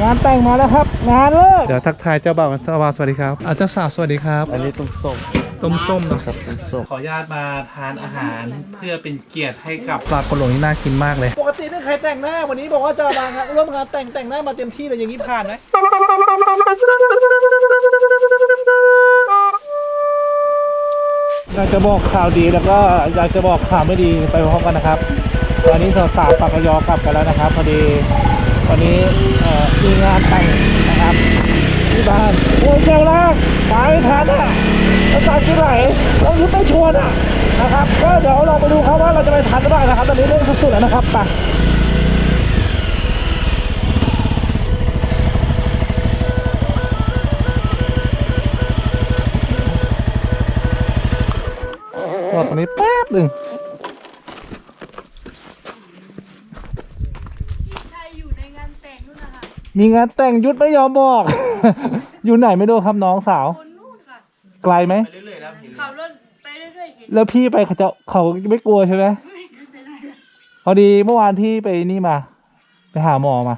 งานแต่งมาแล้วครับ งานเลิกเดี๋ยวทักทายเจ้าบ่าวเจ้าบ่าวสวัสดีครับอะเจ้าสาวสวัสดีครับ อันนี้ต้มส้มต้มส้มนะครับต้มส้มขออนุญาตมาทานอาหารเพื่อเป็นเกียรติให้กับปลาคนหลวงนี่น่ากินมากเลย ปกติไม่เคยแต่งหน้าวันนี้บอกว่าจะมางานร่วมงานแต่งแต่งหน้ามาเต็มที่เลยอย่างนี้ผ่านไหมอยากจะบอกข่าวดีแล้วก็อยากจะบอกข่าวไม่ดีไปพร้อมกันนะครับ ตอนนี้สาวๆปากกยอกลับกันแล้วนะครับพอดี วันนี้มีงานแต่งนะครับที่บ้านโอ้ยเจ้าลากตายทันอะแล้วตายที่ไหนเรายุบไม่ชวนอะนะครับก็เดี๋ยวเราไปดูครับว่าเราจะไปทันหรือเปล่านะครับตอนนี้เร่งสุดๆแล้วนะครับไปรอตรงนี้แป๊บหนึ่ง พี่ชายอยู่ในงานแต่งนู่นนะคะ มีงานแต่งยุดไม่ยอมบอก อยู่ไหนไม่รู้ครับน้องสาว คนนู่นค่ะไกลไหมขับรถไปเรื่อยๆเห็นแล้วพี่ไปเขาจะเขาไม่กลัวใช่ไหมไม่เป็นไรอะพอดีเมื่อวานพี่ไปนี่มา ไปหาหมอมา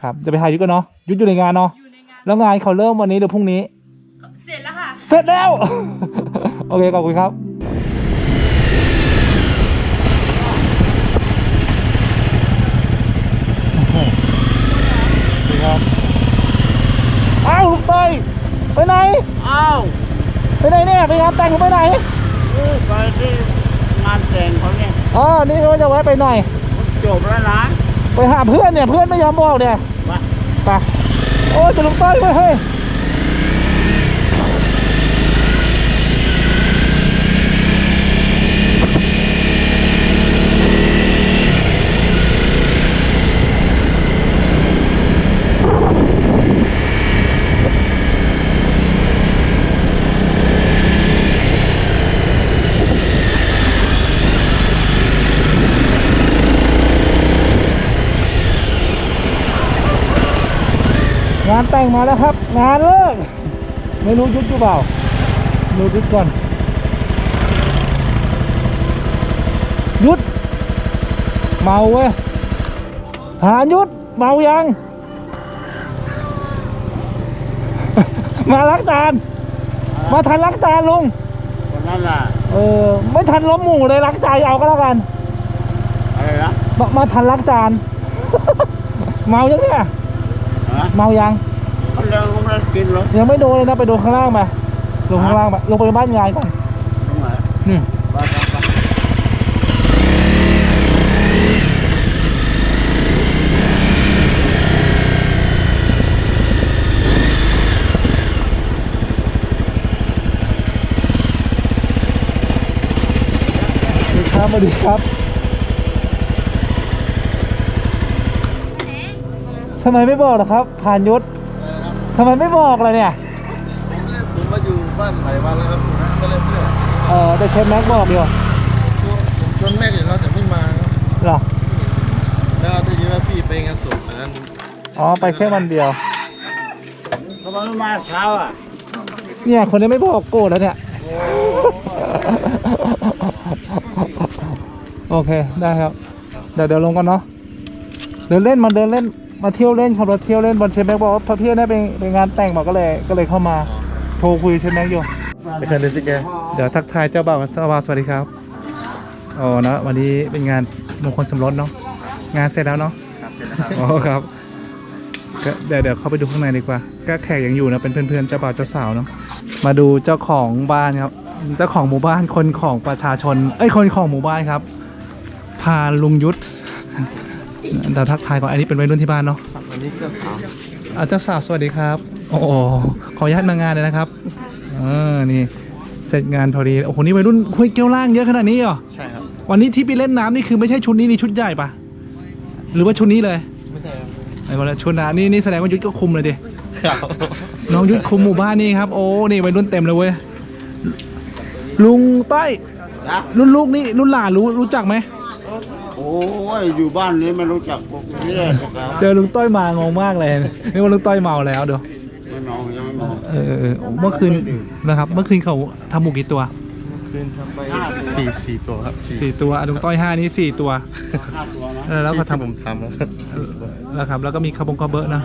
ครับจะไปหายุทธกันเนาะยุทธอยู่ในงานเนาะอยู่ในงานแล้วงานเขาเริ่มวันนี้หรือพรุ่งนี้ เสร็จแล้วค่ะ เสร็จแล้ว โอเคขอบคุณครับดีครับอ้าวลุงเตย ไปไหน อ้าวไปไหนเนี่ยไปงานแต่งหรือไปไหนไปที่งานแต่งเขาเนี่ยอ๋อนี่ก็จะแวะไปหน่อย จบแล้วนะไปหาเพื่อนเนี่ยเพื่อนไม่ยอมบอกเนี่ยไปไปโอ้ยจะลุงเต้ยเว้ยเฮ้ย งานแต่งมาแล้วครับ งานเลิก ไม่รู้ยุดหรือเปล่าดูยุดก่อน ยุด เมาเว้ย หายุด เมายัง มาล้างจาน มาทันล้างจานลุงคนนั้นล่ะ เออ ไม่ทันล้มหมูเลยล้างจานเอาก็แล้วกัน อะไรนะ มามาทันล้างจาน เมายังเนี่ยฮะ เมายังเขาเลิกเขาไม่ได้กินหรอกยังไม่โดนเลยนะไปโดนข้างล่างมาลงข้างล่างมาลงไปบ้านยายก่อนตรงไหนนี่ไปไปไปสวัสดีครับสวัสดีครับ ทำไมไม่บอกล่ะครับ ผ่านยุทธทำไมไม่บอกล่ะเนี่ย ผมมาอยู่บ้านใหม่มาแล้วครับก็เลยเพื่อนเออแต่เชฟแม็กบอกดีกว่าผมชวนแม่อยู่เขาแต่ไม่มาครับเหรอ แล้วได้ยินว่าพี่ไปงานศพอันนั้นอ๋อ ไปแค่วันเดียวเขาบอกว่ามาเช้าอะเนี่ย คนนี้ไม่บอกโกรธแล้วเนี่ย โอเค ได้ครับ เดี๋ยวเดี๋ยวลงกันเนาะ เดินเล่นมาเดินเล่น มาเที่ยวเล่นขับรถเที่ยวเล่นบอลเชฟแม็กบอกว่าพอเที่ยวได้ไปไปงานแต่งมาก็เลยก็เลยเข้ามาโทรคุยเชฟแม็กอยู่ไปเคยเล่นสิแกเดี๋ยวทักทายเจ้าบ่าวเจ้าบ่าวสวัสดีครับอ๋อนะวันนี้เป็นงานมงคลสมรสเนาะงานเสร็จแล้วเนาะครับเสร็จแล้วครับอ๋อครับก็เดี๋ยวเดี๋ยวเข้าไปดูข้างในดีกว่า ก็แขกยังอยู่นะเป็นเพื่อนๆเจ้าบ่าวเจ้าสาวเนาะมาดูเจ้าของบ้านครับเจ้าของหมู่บ้านคนของประชาชน เอ้ยคนของหมู่บ้านครับ พาลุงยุทธ เดี๋ยวทักทายก่อนอันนี้เป็นวัยรุ่นที่บ้านเนาะวันนี้ก็ถามอาเจ้าสาวสวัสดีครับ โอ้โหขออนุญาตมางานเลยนะครับเออนี่เสร็จงานพอดีโอ้โหนี่วัยรุ่นห้วยเกี้ยวล่างเยอะขนาดนี้เหรอใช่ครับวันนี้ที่ไปเล่นน้ำนี่คือไม่ใช่ชุดนี้นี่ชุดใหญ่ปะหรือว่าชุดนี้เลยไม่ใช่ครับไอ้คนละชุดนะนี่นี่แสดงว่ายุทธก็คุมเลยดิครับน้องยุทธคุมหมู่บ้านนี่ครับ โอ้นี่วัยรุ่นเต็มเลยเว้ยลุงต้อยนะรุ่นลูกนี่รุ่นหลานรู้รู้จักไหมโอ้ยอยู่บ้านนี้ไม่รู้จักพวกนี้เลยครับเจอลุงต้อยมางงมากเลยนึกว่าลุงต้อยเมาแล้วเดี๋ยวไม่มองยังไม่มองเออเออเออเมื่อคืนนะครับ เมื่อคืนเขาทำหมูกี่ตัวคืนทำไปห้าตัวสี่สี่ตัวครับสี่สี่ตัวอะลุงต้อยห้านี้สี่ตัวห้าตัวนะเออแล้วก็ที่ทำผมทำแล้วครับสี่ตัวแล้วครับ แล้วก็มีคาบงคาเบอร์นะ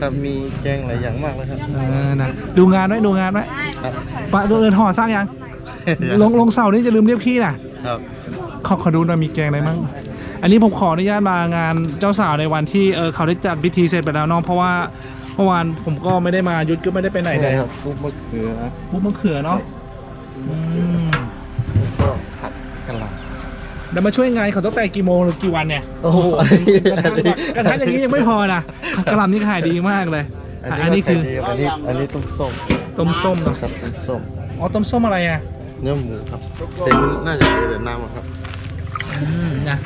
ครับมีแกงหลายอย่างมากเลยครับเออนะดูงานไว้ดูงานไว้ครับปะเดินห่อสร้างยังลงลงเสานี่จะลืมเรียกพี่น่ะครับขอขอดูหน่อยมีแกงอะไรมั่ง อันนี้ผมขออนุญาตมางานเจ้าสาวในวันที่เออเขาได้จัดพิธีเสร็จไปแล้วเน้องเพราะว่าเมื่อวานผมก็ไม่ได้มายุทธก็ไม่ได้ไปไหนเลยครับปุ๊บมะเขือมุกมะเขือเนาะอืมแล้วก็ผัดกะหล่ำแล้วมาช่วยงานเขาตั้งแต่กี่โมงหรือกี่วันเนี่ยโอ้โหกระทะแบบกระทะอย่างนี้ยังไม่พอนะกระหล่ำนี่ขายดีมากเลยอันนี้คืออันนี้อันนี้ต้มส้มต้มส้มเนอะครับต้มส้มอ๋อต้มส้มอะไรอะเนื้อหมูครับแต่น่าจะเป็นแต่น้ำอะครับอืมนะ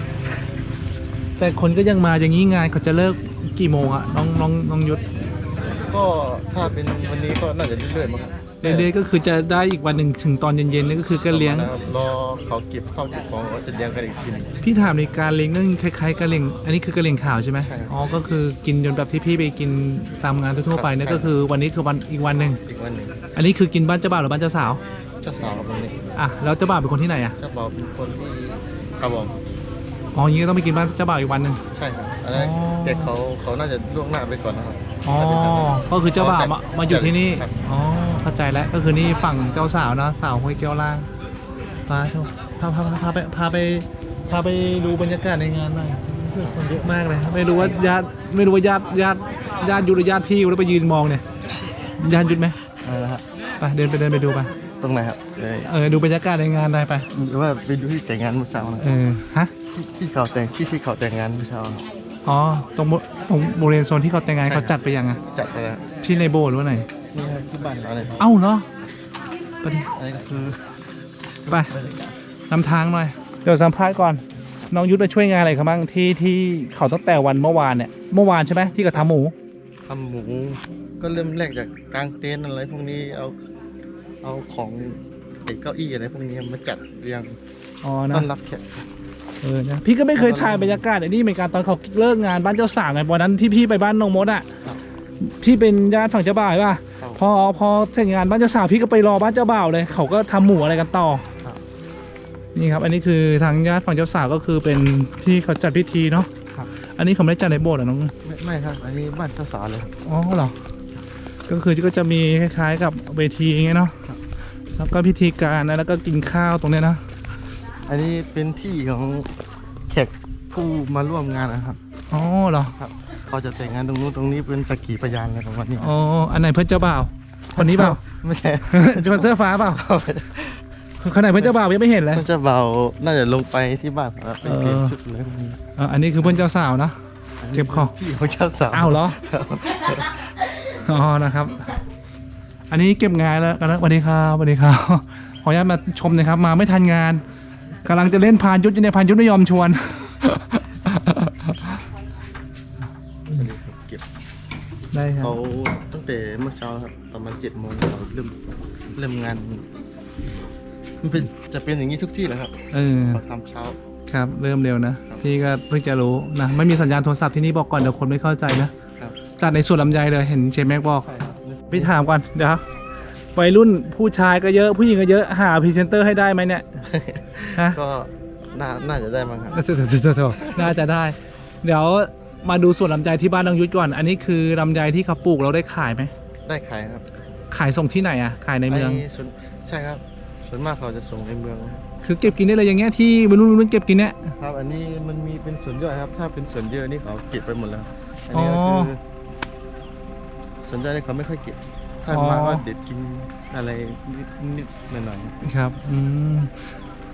แต่คนก็ยังมาอย่างนี้งานเขาจะเลิกกี่โมงอะน้องน้องน้องยุทธก็ถ้าเป็นวันนี้ก็น่าจะเรื่อยๆมั้งครับเรื่อยๆก็คือจะได้อีกวันหนึ่งถึงตอนเย็นๆนี่ก็คือก็เลี้ยงนะครับรอเขาเก็บข้าวเก็บของก็จะเลี้ยงกันอีกทีหนึ่งพี่ถามในการเลี้ยงนั่นคล้ายๆกระเลียงอันนี้คือกระเลียงขาวใช่ไหมใช่ครับอ๋อก็คือกินจนแบบที่พี่ไปกินตามงานทั่วๆไปนั่นครับ ก็คือวันนี้คือวันอีกวันหนึ่งอีกวันหนึ่งอันนี้คือกินบ้านเจ้าบ่าวหรือบ้านเจ้าสาวเจ้าสาวกับวันนี้อะแล้วเจ้าบ่าวเป็นคนที่ไหนอะเจ้าบ่าวเป็นคนที่ครับผม อ๋ออย่างนี้ก็ต้องไปกินบ้านเจ้าบ่าวอีกวันหนึ่ง ใช่ครับอันนั้นอ๋อแต่เขาเขาน่าจะล่วงหน้าไปก่อนนะครับ อ๋อ ก็คือเจ้าบ่าวมามาอยู่ที่นี่ ครับ อ๋อ เข้าใจแล้ว ก็คือนี่ฝั่งเจ้าสาวนะสาวห้วยแก้วล่างพาเถอะพาพาพาพาไปพาไปพาไปดูบรรยากาศในงานหน่อยคนเยอะมากเลย ไม่รู้ว่าญาติไม่รู้ว่าญาติญาติญาติยุทธหรือญาติพี่แล้วไปยืนมองเนี่ย ญาติยุทธไหมเอาละครับไปเดินไปเดินไปดูไป ตรงไหนครับเลยเออ ดูบรรยากาศในงานได้ไป หรือว่าไปดูที่แต่งงานเมื่อเช้านะเออ ฮะ ที่ที่เขาแต่งที่ที่เขาแต่งงานเมื่อเช้า อ๋อ ตรงบตรงบริเวณโซนที่เขาแต่งงานใช่ เขาจัดไปยังอะจัดไปแล้วที่ในโบสถ์หรือว่าไหน นี่ครับที่บ้านเราเลยเอ้าเหรอไปดิอันนี้ก็คือไปบรรยากาศนำทางหน่อย เดี๋ยวสัมภาษณ์ก่อน น้องยุทธมาช่วยงานอะไรเขาบ้างที่ที่เขาตั้งแต่วันเมื่อวานเนี่ย เมื่อวานใช่ไหมที่กระทำหมู ทำหมูก็เริ่มแรกจากกางเต็นท์อะไรพวกนี้เอาเอาของไอ้เก้าอี้อะไรพวกนี้มาจัดเรียงอ๋อนะต้อนรับแขก เออนะพี่ก็ไม่เคยถ่ายบรรยากาศไอ้นี่เหมือนกันตอนเขาเลิกงานบ้านเจ้าสาวไงวันนั้นที่พี่ไปบ้านน้องมดอะครับที่เป็นญาติฝั่งเจ้าบ่าวใช่ป่ะครับพอพอเสร็จงานบ้านเจ้าสาวพี่ก็ไปรอบ้านเจ้าบ่าวเลยเขาก็ทำหมูอะไรกันต่อครับนี่ครับ อันนี้คือทางญาติฝั่งเจ้าสาวก็คือเป็นที่เขาจัดพิธีเนาะครับอันนี้เขาไม่ได้จัดในโบสถ์เหรอน้องไม่ไม่ครับ อันนี้บ้านเจ้าสาวเลยอ๋อเหรอก็คือก็จะมีคล้ายๆกับเวทีอย่างเงี้ยเนาะครับแล้วก็พิธีการนะแล้วก็กินข้าวตรงเนี้ยนะ อันนี้เป็นที่ของแขกผู้มาร่วมงานนะครับ อ๋อเหรอครับ เขาจะแต่งงานตรงนู้นตรงนี้เป็นสักขีพยานอะไรประมาณนี้อ๋ออันไหนเพื่อนเจ้าบ่าวคนนี้เปล่าไม่ใช่ จะเป็นเสื้อฟ้าเปล่าคนไหนเพื่อนเจ้าบ่าวยังไม่เห็นเลยมันจะเบาน่าจะลงไปที่บ้านแล้วไปเปลี่ยนเออชุดอะไรพวกนี้เอออันนี้คือเพื่อนเจ้าสาวนะเจ็บคอพี่ของเจ้าสาวอ้าวเหรอครับอ๋อนะครับ อันนี้เก็บงานแล้วกันนะสวัสดีครับสวัสดีครับขออนุญาตมาชมหนะครับ มาไม่ทันงาน กำลังจะเล่นพานยุทธอยู่ในพานยุทธไม่ยอมชวน เก็บได้ครับ เขาตั้งแต่เมื่อเช้าครับประมาณเจ็ดโมงเขาเริ่มเริ่มงาน มันเป็นจะเป็นอย่างนี้ทุกที่แหละครับเออ เขาทำเช้า ครับ เริ่มเร็วนะ ครับ พี่ก็เพิ่งจะรู้นะ ไม่มีสัญญาณโทรศัพท์ที่นี่บอกก่อนเดี๋ยวคนไม่เข้าใจนะ ครับจัดในส่วนลำไยเลยเห็นเชฟแม็กบอก ใช่ครับ พี่ถามก่อนเดี๋ยว วัยรุ่นผู้ชายก็เยอะผู้หญิงก็เยอะหาพรีเซนเตอร์ให้ได้ไหมเนี่ยฮะ ก็น่าน่าจะได้มั้งครับ น่าจะได้ เดี๋ยวมาดูส่วนลำไยที่บ้านน้องยุทธก่อน อันนี้คือลำไยที่เขาปลูกเราได้ขายไหม ได้ขายครับขายส่งที่ไหนอะ ขายในเมือง ไส่วนใช่ครับ ส่วนมากเขาจะส่งในเมืองครับคือเก็บกินได้เลยอย่างเงี้ยที่วัยรุ่นวัยรุ่นเก็บกินเนี่ย ครับ อันนี้มันมีเป็นส่วนย่อยครับ ถ้าเป็นส่วนเยอะนี่เขาเก็บไปหมดแล้ว อันนี้ก็อ๋อคือส่วนย่อยนี่เขาไม่ค่อยเก็บ ถ้าอ๋อมาก็เด็ดกินอะไรนิดๆหน่อยๆครับอืม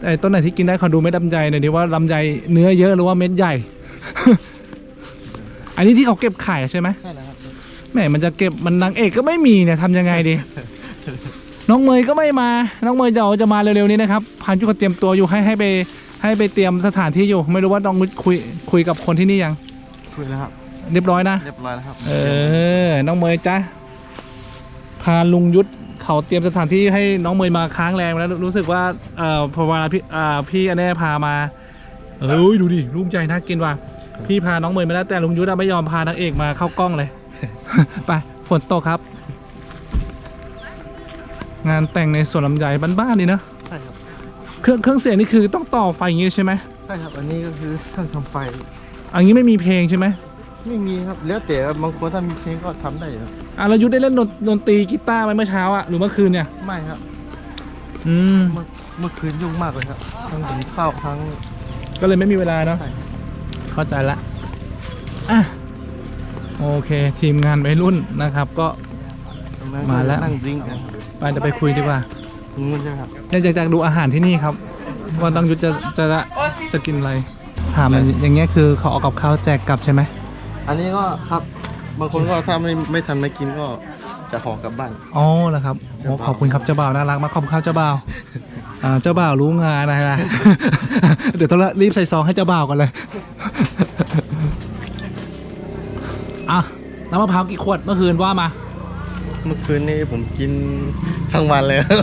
ไอ้ต้นไหนที่กินได้ขอดูเม็ดลำไยหน่อยดิว่าลำไยเนื้อเยอะหรือว่าเม็ดใหญ่ อันนี้ที่เขาเก็บขายใช่ไหมใช่นะครับแหมมันจะเก็บมันนางเอกก็ไม่มีเนี่ยทำยังไงดี น้องเมยก็ไม่มา น้องเมยจะจะมาเร็วๆนี้นะครับพันจุกเตรียมตัวอยู่ให้ให้ไปให้ไปเตรียมสถานที่อยู่ ไม่รู้ว่าน้องนุชคุยคุยกับคนที่นี่ยัง คุยแล้วครับ เรียบร้อยนะ เรียบร้อยแล้วครับ เออ น้องเมยจ้ะ พาลุงยุทธเขาเตรียมสถานที่ให้น้องเมยมาค้างแรงแล้วรู้สึกว่าเอ่อพอเวลาพี่อ่าพี่อันนี้พามาเอ้ยดูดิลุงใจน่ากินว่ะพี่พาน้องเมยมาแล้วแต่ลุงยุทธอะไม่ยอมพานางเอกมาเข้ากล้องเลย ไปฝนตกครับ งานแต่งในสวนลำไยบ้านๆนี่เนอะใช่ครับเครื่องเครื่องเสียงนี่คือต้องต่อไฟอย่างงี้ใช่ไหมใช่ครับอันนี้ก็คือเครื่องทำไฟอันนี้ไม่มีเพลงใช่ไหม ไม่มีครับ แล้วแต่บางคนถ้ามีเพลงก็ทำได้ครับอะแล้วยุทธได้เล่นดนดนตรีกีตาร์ไหมเมื่อเช้าอะหรือเมื่อคืนเนี่ย ไม่ครับ อืม เมื่อเมื่อคืนยุ่งมากเลยครับทั้งถึงข้าวทั้งก็เลยไม่มีเวลาเนาะ ใช่ครับเข้าใจละ อะ โอเค ทีมงานวัยรุ่นนะครับ ก็ ตรงนั้นมาแล้ว นั่งดริ้งกันไปจะไปคุยดีกว่าตรงนู้นใช่ไหมครับ อยากจะดูอาหารที่นี่ครับ ว่าต้องยุทธจะจะจะกินอะไร ถามมันอย่างเงี้ยคือเขาเอากับข้าวแจกกลับใช่ไหม อันนี้ก็ครับบางคนก็ถ้าไม่ไม่ทันไม่กินก็จะห่อกลับบ้าน อ๋อเหรอครับโอ้ขอบคุณครับเจ้าบ่าวน่ารักมากขอบคุณครับเจ้าบ่าวอ่าเจ้าบ่าวรู้งานนะฮะ เดี๋ยวต้องรีบใส่ซองให้เจ้าบ่าวก่อนเลย อะน้ำมะพร้าวกี่ขวดเมื่อคืนว่ามา เมื่อคืนนี้ผมกินทั้งวันเลยครับ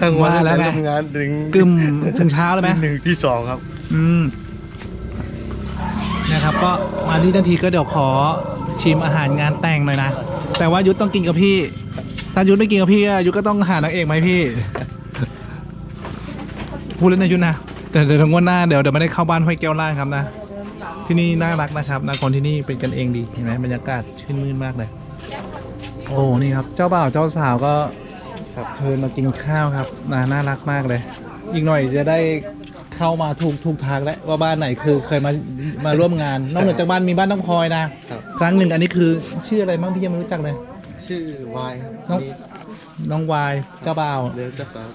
ทั้งวันว่าแล้วไง ทำงานถึงกึมถึงเช้าเลยไหมที่หนึ่งที่สองครับ อืม นะครับ ก็มาที่ทันทีก็เดี๋ยวขอชิมอาหารงานแต่งหน่อยนะ แต่ว่ายุทธต้องกินกับพี่ ถ้ายุทธไม่กินกับพี่อะยุทธก็ต้องหานางเอกมาให้พี่ พูดเล่นนะยุทธนะแต่เดี๋ยวทางวดหน้าเดี๋ยวเดี๋ยวไม่ได้เข้าบ้านห้วยแก้วล่างครับนะ ที่นี่น่ารักนะครับนะคนที่นี่เป็นกันเองดีเห็นไหมบรรยากาศชื่นมื่นมากเลย โอ้นี่ครับ เจ้าบ่าวเจ้าสาวก็เชิญมากินข้าวครับน่าน่ารักมากเลย อีกหน่อยจะได้ เข้ามาถูกถูกทางแล้วว่าบ้านไหนคือเคยมามาร่วมงาน นอกเหนือจากบ้านมีบ้านต้องคอยนะ ครับ ครั้งหนึ่งอันนี้คือชื่ออะไรบ้างพี่ยังไม่รู้จักเลย ชื่อวายครับน้อง นี่น้องวายเจ้าบ่าวเดี๋ยวจะสาว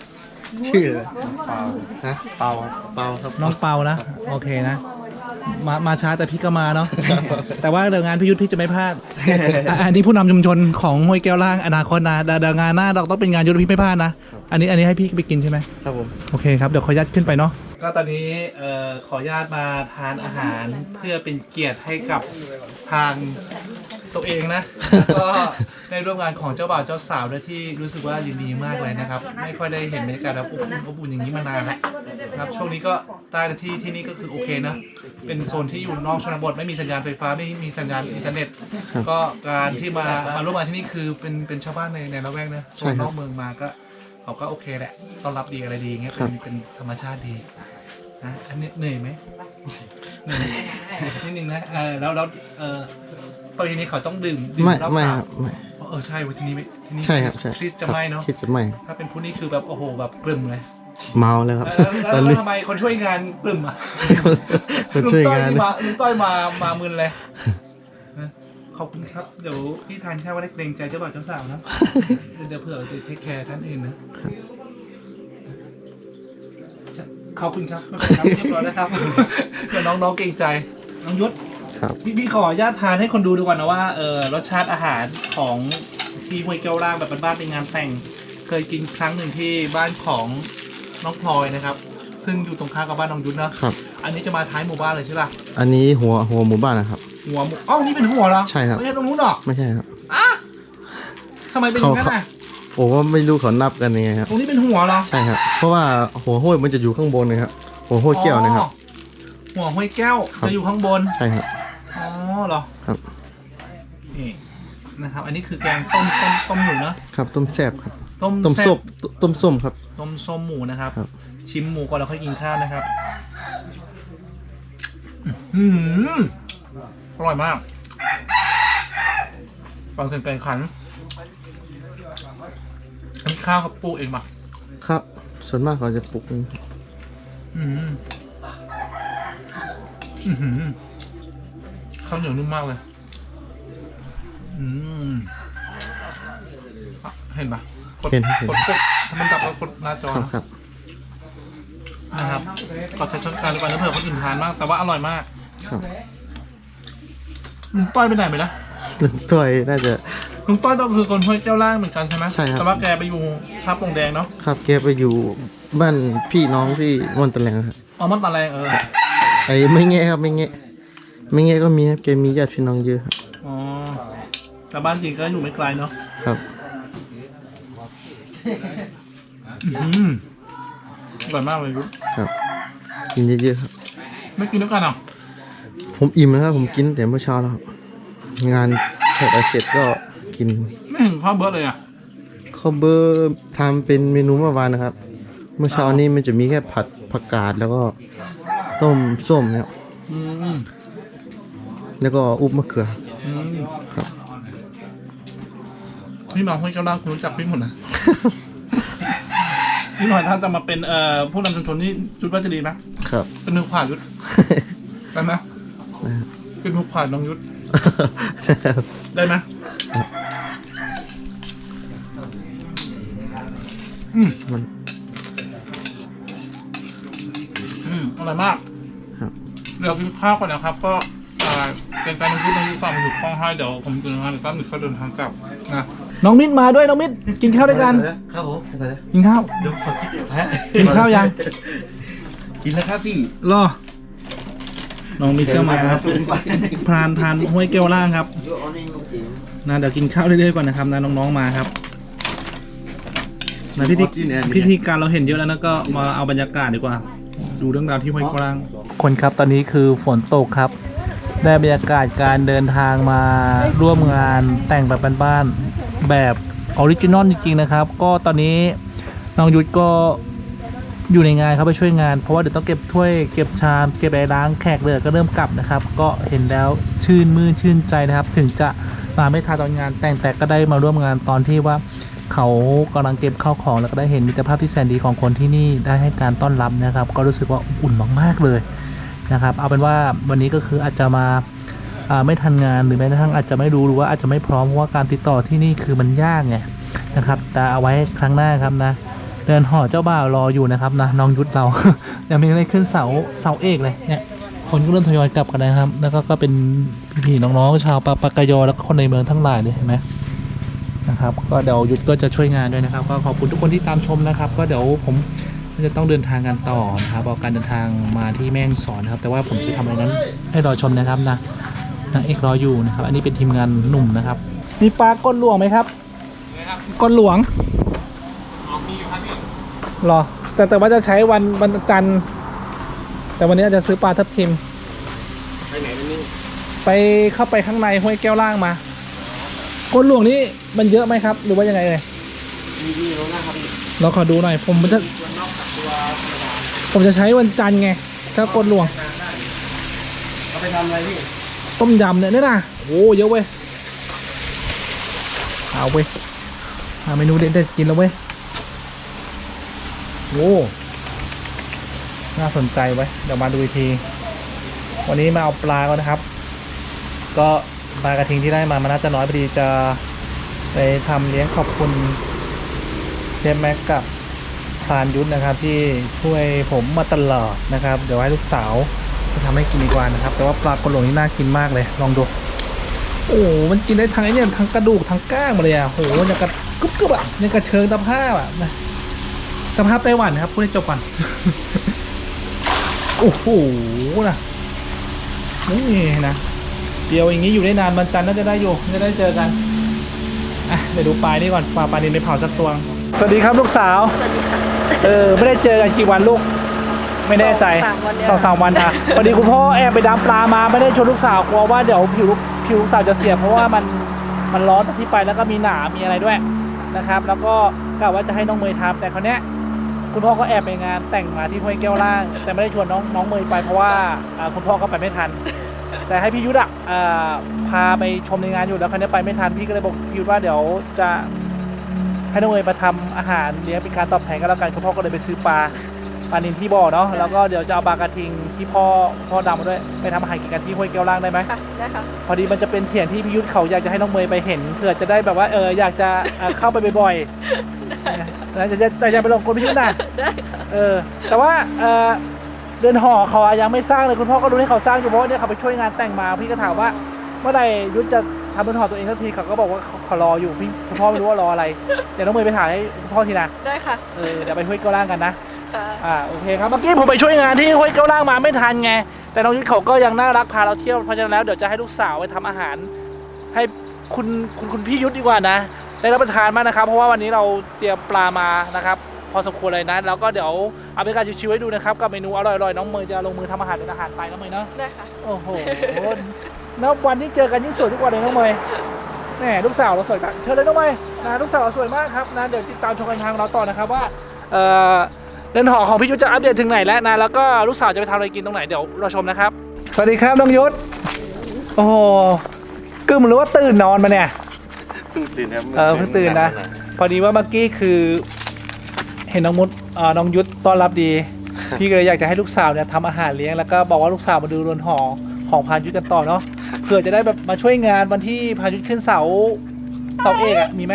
ชื่ออะไรเปาฮะเปาเปาครับ น้องเปานะโอเคนะ มามาช้าแต่พี่ก็มาเนาะแต่ว่าเดี๋ยวงานพี่ยุทธพี่จะไม่พลาดอะอันนี้ผู้นำชุมชนของห้วยแก้วล่างอนาคตนะเดี๋ยวเดี๋ยวงานหน้าเราต้องเป็นงานยุทธพี่ไม่พลาดนะอันนี้อันนี้ให้พี่ไปกินใช่ไหม ครับผม โอเคครับ เดี๋ยวขออนุญาตขึ้นไปเนาะ ก็ตอนนี้เอ่อขออนุญาตมาทานอาหารเพื่อเป็นเกียรติให้กับทางตัวเองนะแล้วก็ได้ร่วมงานของเจ้าบ่าวเจ้าสาวด้วยที่รู้สึกว่ายินดีมากเลยนะครับ ไม่ค่อยได้เห็นบรรยากาศแบบอบอุ่นอบอุ่นอย่างนี้มานานแล้วครับช่วงนี้ก็ได้ที่ที่นี่ก็คือโอเคนะ เป็นโซนที่อยู่นอกชนบทไม่มีสัญญาณไฟฟ้าไม่มีสัญญาณอินเทอร์เน็ต ก็การที่มามาร่วมงานที่นี่คือเป็นเป็นชาวบ้านในในละแวกนะโซนนอกเมืองมาก็เขาก็โอเคแหละต้อนรับดีอะไรดีอย่างเงี้ยเป็นเป็นธรรมชาติดี นะอันนี้เหนื่อยไหมเหนื่อยนิดนึงนะเออแล้วแล้วเออประเพณีเขาต้องดื่มดื่มไม่เหล้าไม่ขาวครับไม่ เออใช่เวันที่นี้ไม่ที่นี่ใช่ครับใช่คริสจะไม่เนาะคริสจะไม่ ถ้าเป็นผู้นี้คือแบบโอ้โหแบบกลุ่มเลยเมาเลยครับ เออแล้วตอนแล้วนี้ ทำไมคนช่วยงานกลุ่มอะ คนช่วยงานลุต้อมาลุงต้อยมามามึนเลยนะขอบคุณครับเดี๋ยวพี่ทานข้าวว่าได้เกรงใจเจ้าบ่าวเจ้าสาวนะ เดี๋ยวเผื่อจะเทคแคร์ท่านอื่นนะ ขอบคุณครับไม่เป็นไรครับเรียบร้อยแล้วครับเดี๋ยวน้องๆเกรงใจ น้องยุทธครับ พี่พี่ขออนุญาตทานให้คนดูดูก่อนนะว่าเออรสชาติอาหารของที่ห้วยแก้วล่างแบบบ้านๆเป็นงานแต่ง เคยกินครั้งหนึ่งที่บ้านของน้องพลอยนะครับ ซึ่งอยู่ตรงข้ามกับบ้านน้องยุทธนะครับ อันนี้จะมาท้ายหมู่บ้านเลยใช่ป่ะอันนี้หัวหัวหมู่บ้านนะครับ หัวหมู่อ๋อนี่เป็นหัวเหรอใช่ครับ ไม่ใช่ตรงนู้นหรอไม่ใช่ครับ อะทำไมเป็นอย่างนั้นเขาอะ ผมว่าไม่รู้เขานับกันยังไงครับตรงนี้เป็นหัวเหรอใช่ครับเพราะว่าหัวห้วยมันจะอยู่ข้างบนนะครับหัวห้วยแก้วนะครับอ๋อหัวห้วยแก้วครับจะอยู่ข้างบนใช่ครับอ๋อเหรอครับนี่นะครับ อันนี้คือแกงต้มต้มต้มหมูเนอะครับต้มแซ่บครับต้มต้มแซ่ส้บมต้มส้มครับ ต้มส้มหมูนะครับ ครับ ชิมหมูก่อนแล้วค่อยกินข้าวนะครับอืมอร่อยมากฟังเสียงไก่ขันอั นนี้ข้าวเขาปลูกเองปะครับ ส่วนมากเขาจะปลูกอืมอือหือข้าวเหนียวนุ่มมากเลย อืมอะเห็นปะกดเห็นเห็น กดกดถ้ามันจับแล้วกดหน้าจอครับนะ ครับนะครับขอใช้ช้อนกลางดีกว่านะเผื่อคนอื่นทานมาก แต่ว่าอร่อยมากครับลุงต้อยไปไหนไปนะถ้วยน่าจะ ลุงต้อยต้องคือคนห้วยแก้วล่างเหมือนกันใช่ไหมใช่ครับ แต่ว่าแกไปอยู่ทับปงแดงเนาะครับแกไปอยู่บ้านพี่น้องที่ม่อนตะแลงครับอ๋อมันตะแรงเออไอ้ไม่แง่ครับไม่แง่ไม่แง่ก็มีครับแกมีญาติพี่น้องเยอะครับอ๋อแต่บ้านจริงก็อยู่ไม่ไกลเนาะครับ อืมอร่อยมากเลยลุงครับกินเยอะๆครับ ไม่กินด้วยกันเหรอผมอิ่มแล้วครับผมกินแต่เมื่อเช้าแล้วครับงานเสร็จเสร็จก็ กินไม่ถึงข้าวเบิร์ดเลยอะข้าวเบอร์ทำเป็นเมนูเมื่อวานนะครับ เมื่อเช้านี้มันจะมีแค่ผัดผักกาดแล้วก็ต้มส้มเนี่ยอืมแล้วก็อุบมะเขือ อืมครับ พี่มาห้วยเจ้าล่างคุณรู้จักพี่หมดนะ พี่หน่อยถ้าจะมาเป็นเอ่อผู้นำชุมชนนี่ยุทธว่าจะดีไหมครับ เป็นมือขวายุทธได้ไหมเป็นมือขวาน้องยุทธได้ไหม อืมมัน อืมอร่อยมากครับ เดี๋ยวกินข้าวก่อนนะครับ ก็อ่าเป็นการน้องยุทธน้องยุทธฝากมาอยู่ข้องให้เดี๋ยวผมจะงานเดี๋ยวตั้มหนึ่งเขาเดินทางกลับนะน้องมิตรมาด้วยน้องมิตรกินข้าวด้วยกัน ครับผมกินข้าว เดี๋ยวขอคิดเดี๋ยวแพ้กินข้าวยัง กินแล้วครับพี่รอ น้องมิตรจะมาพรานทานห้วยแก้วล่างครับนะเดี๋ยวกินข้าวเรื่อยๆก่อนนะครับนะน้องๆมาครับ นะพิธีพิธีการเราเห็นเยอะแล้วนะก็มาเอาบรรยากาศดีกว่า ดูเรื่องราวที่ห้วยแก้วล่างคนครับตอนนี้คือฝนตกครับ ได้บรรยากาศการเดินทางมาร่วมงานแต่งแบบบ้านๆแบบออริจินอลจริงๆนะครับ ก็ตอนนี้น้องยุทธก็อยู่ในงานครับไปช่วยงาน เพราะว่าเดี๋ยวต้องเก็บถ้วยเก็บชามเก็บอะไรล้างแขกเรือก็เริ่มกลับนะครับ ก็เห็นแล้วชื่นมื่นชื่นใจนะครับ ถึงจะมาไม่ทันตอนงานแต่งแต่ก็ได้มาร่วมงานตอนที่ว่า เขากำลังเก็บข้าวของแล้วก็ได้เห็นมิตรภาพที่แสนดีของคนที่นี่ได้ให้การต้อนรับนะครับ ก็รู้สึกว่าอุ่นมากๆเลยนะครับ เอาเป็นว่าวันนี้ก็คืออาจจะมาอ่าไม่ทันงานหรือแม้กระทั่งอาจจะไม่รู้หรือว่าอาจจะไม่พร้อมเพราะว่าการติดต่อที่นี่คือมันยากไงนะครับ แต่เอาไว้ครั้งหน้าครับนะเดินห่อเจ้าบ่าวรออยู่นะครับนะน้องยุทธเรายังไม่ได้ขึ้นเสาเสาเอกเลยเนี่ยคนก็เริ่มทยอยกลับกันนะครับ แล้วก็ก็เป็นพี่ๆน้องๆชาวปาปากยอแล้วก็คนในเมืองทั้งหลายเลยเห็นไหม นะครับ ก็เดี๋ยวยุทธก็จะช่วยงานด้วยนะครับ ก็ขอบคุณทุกคนที่ตามชมนะครับ ก็เดี๋ยวผมจะต้องเดินทางกันต่อนะครับเอาการเดินทางมาที่แม่ฮ่องสอนนะครับ แต่ว่าผมจะทำอะไรนั้นให้รอชมนะครับนะนางเอกรออยู่นะครับ อันนี้เป็นทีมงานหนุ่มนะครับ มีปลาก้นหลวงไหมครับก้นหลวงหรอแต่แต่ว่าจะใช้วันวันจันทร์แต่วันนี้อาจจะซื้อปลาทับทิม ไปไหนวันนี้ไปเข้าไปข้างในห้วยแก้วล่างมา ก้นหลวงนี่มันเยอะไหมครับ หรือว่ายังไงเลยมีมีลงหน้าครับพี่เราขอดูหน่อย ผมจะตัวนอกกับตัวธรรมดาผมจะใช้วันจันทร์ไงถ้าก้นหลวง เอาไปทำอะไรพี่ต้มยำเนี่ยเนี่ยนะโอ้เยอะเว้ยเอาเว้ยหาเมนูเด็ดๆกินแล้วเว้ยโอ้น่าสนใจไว้ยเดี๋ยวมาดูอีกที วันนี้มาเอาปลาก่อนนะครับ ก็ ปลากระทิงที่ได้มามันน่าจะน้อยพอดีจะไปทำเลี้ยงขอบคุณเชฟแม็กกับพานยุทธนะครับ ที่ช่วยผมมาตลอดนะครับ เดี๋ยวให้ลูกสาวจะทำให้กินดีกว่านะครับ แต่ว่าปลากระโหลกนี่น่ากินมากเลย ลองดูโอ้โหมันกินได้ทั้งไอ้เนี่ยทั้งกระดูกทั้งก้างมาเลยอะโอ้โหยังกระกรุบกรุบอะยังกระเชิงตะภาพอะนะตะภาพไต้หวันนะครับพูดให้จบก่อนโอ้โหนะนี่นะ เดียวอย่างนี้อยู่ได้นานวันจันทร์น่าจะได้อยู่จะได้เจอกันอะเดี๋ยวดูปลายนี่ก่อนปลาปลานินไปเผาสักตัวสวัสดีครับลูกสาวเออไม่ได้เจอกันกี่วันลูก ไม่แน่ใจสองสามวันเนี่ยสองสามวันอะพอดีคุณพ่อแอบไปดำปลามาไม่ได้ชวนลูกสาวกลัวว่าเดี๋ยวผิวลูกผิวลูกสาวจะเสียเพราะว่ามันมันร้อนตอนที่ไปแล้วก็มีหนามมีอะไรด้วยนะครับ แล้วก็กะว่าจะให้น้องเมย์ทำแต่คราวเนี้ยคุณพ่อก็แอบไปงานแต่งมาที่ห้วยแก้วล่าง แต่ไม่ได้ชวนน้องน้องเมย์ไปเพราะว่าอ่าคุณพ่อก็ไปไม่ทัน แต่ให้พี่ยุทธอะอ่าพาไปชมในงานอยู่แล้วคราวเนี้ยไปไม่ทันพี่ก็เลยบอกพี่ยุทธว่าเดี๋ยวจะให้น้องเมย์มาทำอาหารเลี้ยงเป็นการตอบแทนก็แล้วกันคุณพ่อก็เลยไปซื้อปลาปลานินที่บ่อเนาะแล้วก็เดี๋ยวจะเอาปลากระทิงที่พ่อพ่อดำมาด้วยไปทำอาหารกินกันที่ห้วยแก้วล่างได้ไหมค่ะได้ค่ะพอดีมันจะเป็นเถียงที่พี่ยุทธเขาอยากจะให้น้องเมย์ไปเห็นเผื่อจะได้แบบว่าเอออยากจะเอ่อเข้าไปบ่อยๆนะจะจะแต่จะไปลงคนพี่ยุทธนะได้ค่ะเออแต่ว่าเออ เรือนหอเขาอะยังไม่สร้างเลยคุณพ่อก็รู้ให้เขาสร้างอยู่เพราะว่าเนี่ยเขาไปช่วยงานแต่งมาพี่ก็ถามว่าเมื่อไหร่ยุทธจะทำเรือนหอตัวเองสักทีเขาก็บอกว่าเขาเขารออยู่พี่คุณพ่อไม่รู้ว่ารออะไรเดี๋ยวน้องเมย์ไปถ่ายให้คุณพ่อทีนะได้ค่ะเออเดี๋ยวไปห้วยแก้วล่างกันนะค่ะอ่าโอเคครับเมื่อกี้ผมไปช่วยงานที่ห้วยเก้าล่างมาไม่ทันไงแต่น้องยุทธเขาก็ยังน่ารักพาเราเที่ยวเพราะฉะนั้นแล้วเดี๋ยวจะให้ลูกสาวไปทำอาหาร ให้คุณคุณคุณพี่ยุทธดีกว่านะ ได้รับประทานมากนะครับ เพราะว่าวันนี้เราเตรียมปลามานะครับ พอสมควรเลยนะแล้วก็เดี๋ยวเอาเป็นการชิวๆให้ดูนะครับกับเมนูอร่อยๆน้องเมย์จะลงมือทำอาหารเป็นอาหารไปน้องเมย์เนาะได้ค่ะ โอ้โหนับวันที่เจอกันยิ่งสวยทุกวันเลยน้องเมย์แหมลูกสาวเราสวยจังเชิญเลยน้องเมย์นะลูกสาวเราสวยมากครับนะเดี๋ยวติดตามชมกันทางเราต่อนะครับว่าเอ่อเรือนหอของพี่ยุทธจะอัปเดตถึงไหนแล้วนะแล้วก็ลูกสาวจะไปทำอะไรกินตรงไหนเดี๋ยวเราชมนะครับ สวัสดีครับน้องยุทธโอ้โหกึ่มหรือว่าตื่นนอนมาเนี่ยเพิ่งตื่นครับเออเพิ่งตื่นนะ พอดีว่าเมื่อกี้คือ เห็นน้องมุดเอ่อน้องยุทธต้อนรับดี พี่ก็เลยอยากจะให้ลูกสาวเนี่ยทำอาหารเลี้ยงแล้วก็บอกว่าลูกสาวมาดูเรือนหอของพานยุทธกันต่อเนาะเผื่อจะได้แบบมาช่วยงานวันที่พานยุทธขึ้นเสาเสาเอกอะมีไหม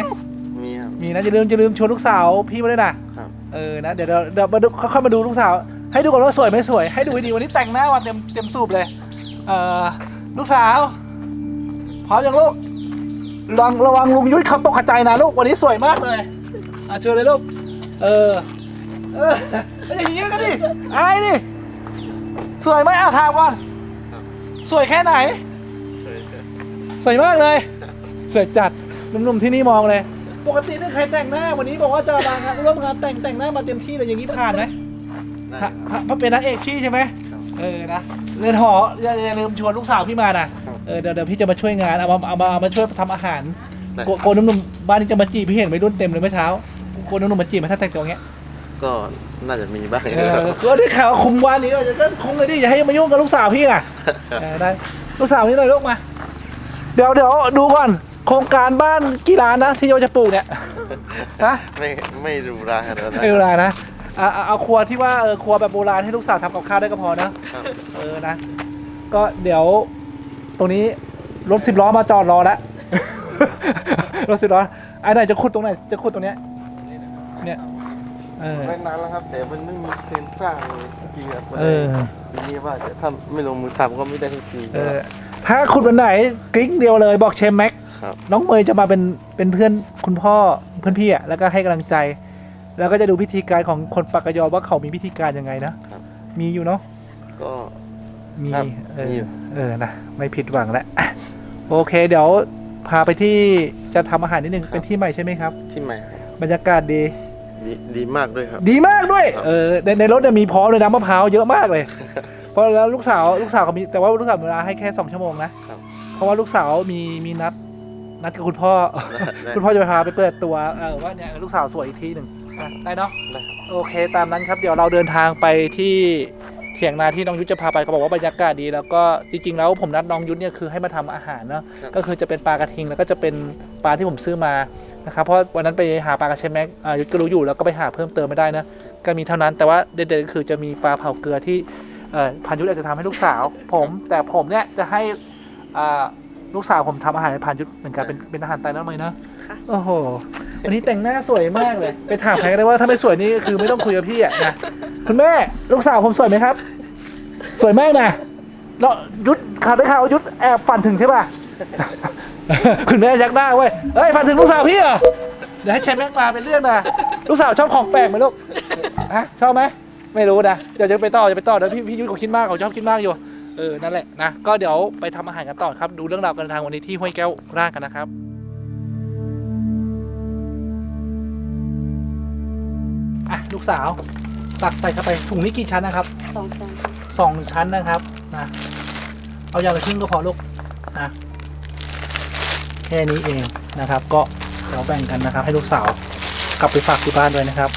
มีครับ มีนะจะลืมจะลืมชวนลูกสาวพี่มาด้วยนะครับ เออนะเดี๋ยวเดี๋ยวเดี๋ยวมาดูค่อยๆมาดูลูกสาว ให้ดูก่อนว่าสวยไม่สวยให้ดูให้ดีวันนี้แต่งหน้าวันเต็มเต็มสูบเลยเออลูกสาวพร้อมยังลูกระวังระวังลุงยุ้ยเขาตกใจนะลูกวันนี้สวยมากเลยอะเชิญเลยลูก เออ เออไม่อย่างนี้กันดิไอ้ดิสวยไหมเอาถามก่อนสวยแค่ไหน สวยครับสวยมากเลยสวยจัดหนุ่มๆที่นี่มองเลย ปกติไม่เคยแต่งหน้าวันนี้บอกว่าจะมางานร่วมงานแต่งแต่งหน้ามาเต็มที่เลยอย่างนี้ผ่านไหมได้ครับ เพราะเป็นนางเอกพี่ใช่ไหมครับเออนะเรือนหออย่าอย่าลืมชวนลูกสาวพี่มานะครับ เออเดี๋ยวเดี๋ยวพี่จะมาช่วยงานเอามาเอามาเอามาช่วยทำอาหารได้โกโกนหนุ่มๆบ้านนี้จะมาจีบพี่เห็นไปรุ่นเต็มเลยเมื่อเช้า โกนหนุ่มๆมาจีบไหมาถ้าแต่งตัวอย่างเงี้ยก็น่าจะมีบ้างเออก็ได้ข่าวว่าคุมวันนี้ก็คุมเลยดิอย่าให้มายุ่งกับลูกสาวพี่น่ะเออได้ลูกสาวนี่หน่อยลูกมา เดี๋ยวเดี๋ยวดูก่อนโครงการบ้านกี่ล้านนะที่เราจะปลูกเนี่ยนะไม่ไม่ดูราขนาดนั้นไม่เป็นไรนะอะเอาเอาครัวที่ว่าเออครัวแบบโบราณให้ลูกสาวทำกับข้าวได้ก็พอนะครับ เออนะ ก็เดี๋ยวตรงนี้รถสิบล้อมาจอดรอแล้ว รถสิบล้อไอ้ไหนจะขุดตรงไหนจะขุดตรงเนี้ย เนี่ยเออ ไม่นานแล้วครับ แต่มันไม่มีเทรนสร้างสักทีครับเออ ทีนี้ว่าจะถ้าไม่ลงมือทำก็ไม่ได้สักทีเออ ถ้าขุดวันไหนกริ๊งเดียวเลยบอกเชมแม็ก ครับ น้องเมย์จะมาเป็นเป็นเพื่อนคุณพ่อเพื่อนพี่อะแล้วก็ให้กำลังใจ แล้วก็จะดูพิธีการของคนปากกยอว่าเขามีพิธีการยังไงนะครับ มีอยู่เนาะก็ มีครับเอมีออยู่ เออนะไม่ผิดหวังแล้วอะโอเค เดี๋ยวพาไปที่จะทำอาหารนิดนึงเป็นที่ใหม่ใช่ไหมครับ ที่ใหม่ครับบรรยากาศดี ดีดีมากด้วยครับ ดีมากด้วย ครับ เออในในรถเนี่ยมีพร้อมเลยนะมะพร้าวเยอะมากเลย เพราะแล้วลูกสาวลูกสาวเขามีแต่ว่าลูกสาวมีเวลาให้แค่สองชั่วโมงนะ ครับเพราะว่าลูกสาวมีมีนัดนัดกับคุณพ่อ ได้คุณพ่อจะไปพาไปเปิดตัวเออว่าเนี่ยลูกสาวสวยอีกทีหนึ่งนะได้เนาะ ได้ครับ โอเคตามนั้นครับเดี๋ยวเราเดินทางไปที่เถียงนาที่น้องยุทธจะพาไปก็บอกว่าบรรยากาศดี แล้วก็จริง ๆ แล้วผมนัดน้องยุทธเนี่ยคือให้มาทำอาหารเนาะครับก็คือจะเป็นปลากระทิงแล้วก็จะเป็นปลาที่ผมซื้อมา นะครับเพราะวันนั้นไปหาปลากระเชมแม็กอ่ายุทธก็รู้อยู่แล้วก็ไปหาเพิ่มเติมไม่ได้นะก็มีเท่านั้นแต่ว่าเด็ดๆก็คือจะมีปลาเผาเกลือที่เอ่อพันยุทธอาจจะทำให้ลูกสาว ผมแต่ผมเนี่ยจะให้อ่าลูกสาวผมทำอาหารให้พันยุทธเหมือนกันเป็นเป็นอาหารไตน้ำเลยนะค่ะโอ้โหวันนี้แต่งหน้าสวยมากเลย ไปถามใครก็ได้ว่าถ้าไม่สวยนี่ก็คือไม่ต้องคุยกับพี่อะนะคุณแม่ลูกสาวผมสวยไหมครับ สวยมากนะแล้วยุทธข่าวได้ข่าวว่ายุทธแอบฝันถึงใช่ป่ะ คุณแม่ยักหน้าเว้ยเฮ้ยฝันถึงลูกสาวพี่เหรอเดี๋ยวให้แชมป์แม็กมาเป็นเรื่องนะลูกสาวชอบของแปลกไหมลูกฮะชอบไหมไม่รู้นะเดี๋ยวจะไปต่อจะไปต่อเดี๋ยวพี่พี่ยุทธเขาคิดมากเขาชอบคิดมากอยู่เออนั่นแหละนะก็เดี๋ยวไปทำอาหารกันต่อครับดูเรื่องราวการเดินทางวันนี้ที่ห้วยแก้วร่างกันนะครับอะลูกสาวตักใส่เข้าไปถุงนี้กี่ชั้นนะครับสองชั้นสองชั้นนะครับนะเอาอย่างละชิ้นก็พอลูกนะ แค่นี้เองนะครับ ก็เดี๋ยวแบ่งกันนะครับ ให้ลูกสาวกลับไปฝากที่บ้านด้วยนะครับ